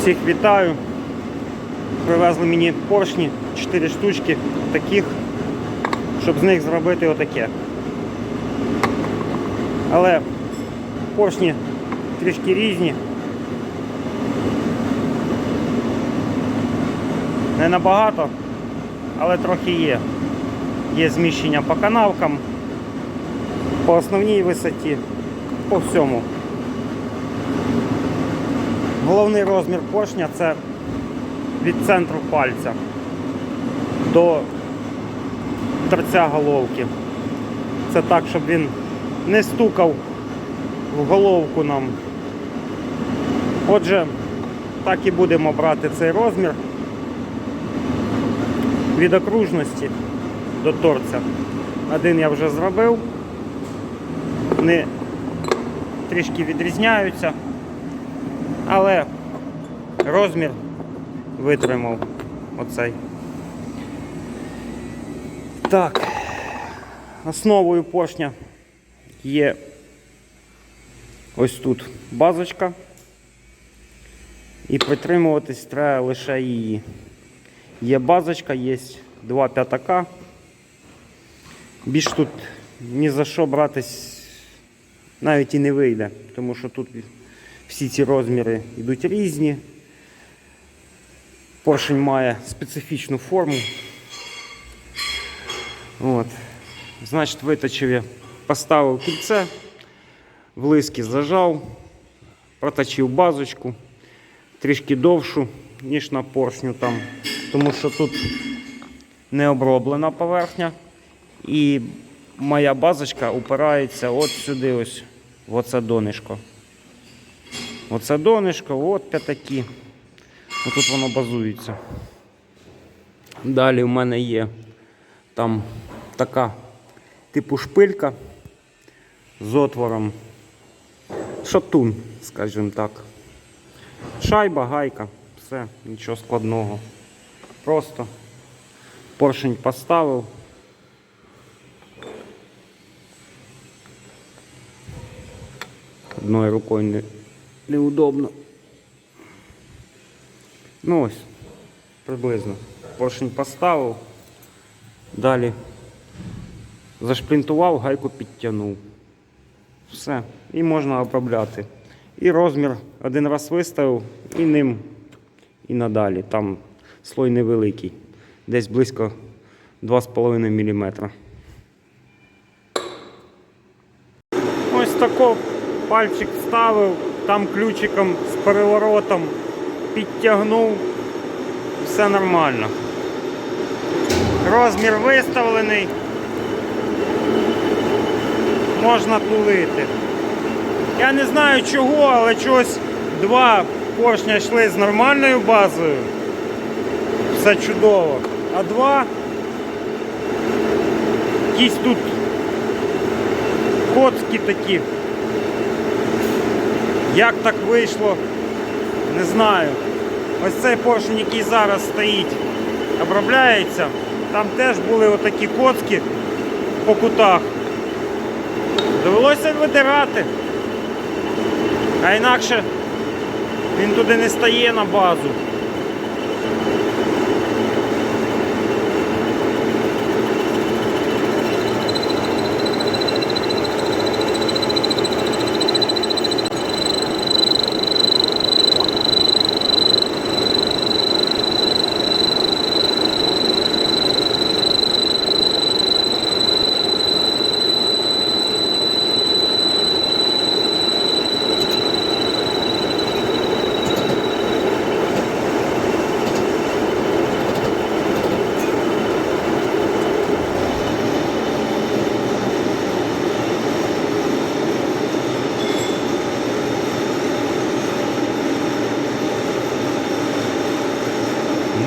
Всіх вітаю. Привезли мені поршні 4 штучки таких, щоб з них зробити отаке. Але поршні трішки різні. Не набагато, але трохи є. Є зміщення по канавкам, по основній висоті, по всьому. Головний розмір поршня це від центру пальця до торця головки. Це так, щоб він не стукав в головку нам. Отже, так і будемо брати цей розмір від окружності до торця. Один я вже зробив. Вони трішки відрізняються, але розмір витримав оцей. Так, основою поршня є ось тут базочка. І притримуватись треба лише її. Є базочка, є два п'ятака. Більш тут ні за що братись навіть і не вийде, тому що тут всі ці розміри йдуть різні. Поршень має специфічну форму. От. Значить, виточив я, поставив кільце, в лиски зажав, проточив базочку, трішки довшу, ніж на поршню там, тому що тут не оброблена поверхня. І моя базочка упирається от сюди, ось, в оце донишко. Оце донишко, от п'ятаки. Тут воно базується. Далі в мене є там така типу шпилька з отвором. Шатун, скажімо так. Шайба, гайка, все, нічого складного. Просто поршень поставив. Одною рукою не, неудобно. Ну ось, приблизно. Поршень поставив, далі зашплінтував, гайку підтягнув. Все. І можна обробляти. І розмір один раз виставив і ним і надалі. Там слой невеликий, десь близько 2,5 мм. Ось тако пальчик вставив, там ключиком з переворотом підтягнув, все нормально. Розмір виставлений, можна тулити. Я не знаю чого, але чогось два поршня йшли з нормальною базою. Все чудово. А два якісь тут коцки такі. Як так вийшло, не знаю. Ось цей поршень, який зараз стоїть, обробляється. Там теж були отакі коцки по кутах. Довелося видирати. А інакше він туди не стає на базу.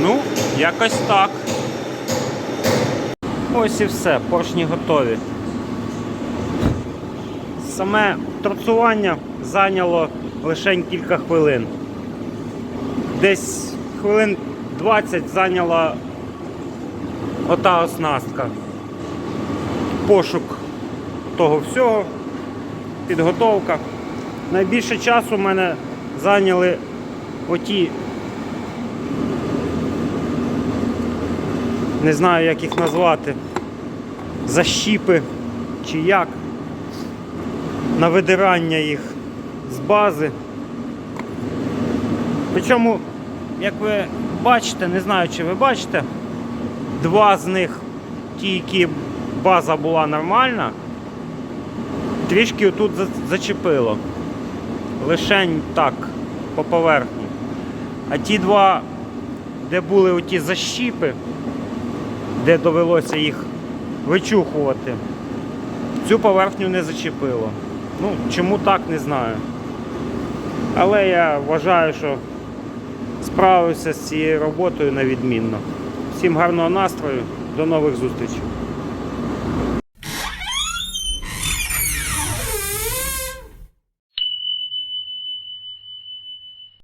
Ну, якось так. Ось і все, поршні готові. Саме торцування зайняло лише кілька хвилин. Десь хвилин 20 зайняла ота оснастка. Пошук того всього, підготовка. Найбільше часу в мене зайняли оті Не знаю, як їх назвати. Защіпи чи як. На видирання їх з бази. Причому, як ви бачите, не знаю, чи ви бачите, два з них, ті, які база була нормальна, трішки отут за- зачепило. Лишень так, по поверхні. А ті два, де були оті защіпи, де довелося їх вичухувати, цю поверхню не зачепило. Ну, чому так, не знаю. Але я вважаю, що справився з цією роботою на відмінно. Всім гарного настрою, до нових зустрічей.